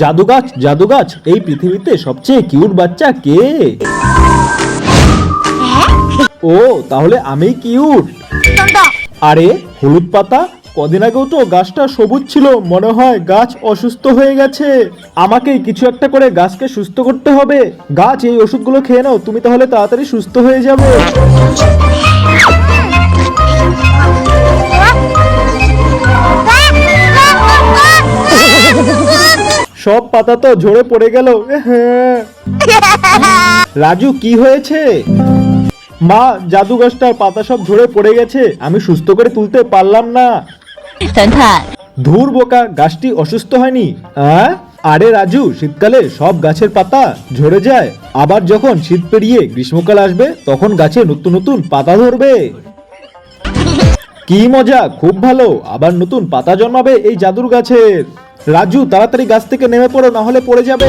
জাদু গাছ জাদু গাছ এই পৃথিবীতে সবচেয়ে কিউট বাচ্চা কে? ও, তাহলে আমি কিউট আরে, হলুদ পাতা? কদিন আগেও তো গাছটা সবুজ ছিল, মনে হয় গাছ অসুস্থ হয়ে গেছে। আমাকেই কিছু একটা করে গাছকে সুস্থ করতে হবে। গাছ, এই ওষুধগুলো খেয়ে নাও, তুমি তাহলে তাড়াতাড়ি সুস্থ হয়ে যাবে। সব পাতা তো ঝরে পড়ে গেল। রাজু কি হয়েছে? মা জাদু গাছটার পাতা সব ঝরে পড়ে গেছে। আমি সুস্থ করে তুলতে পারলাম না। ধুর বোকা গাছটি অসুস্থ হয়নি? আরে রাজু শীতকালে সব গাছের পাতা ঝরে যায়। আবার যখন শীত পেরিয়ে গ্রীষ্মকাল আসবে তখন গাছে নতুন নতুন পাতা ধরবে। কি মজা খুব ভালো। আবার নতুন পাতা জন্মাবে এই জাদুর গাছের। রাজু তাড়াতাড়ি গাছ থেকে নেমে পড়ো নাহলে পড়ে যাবে।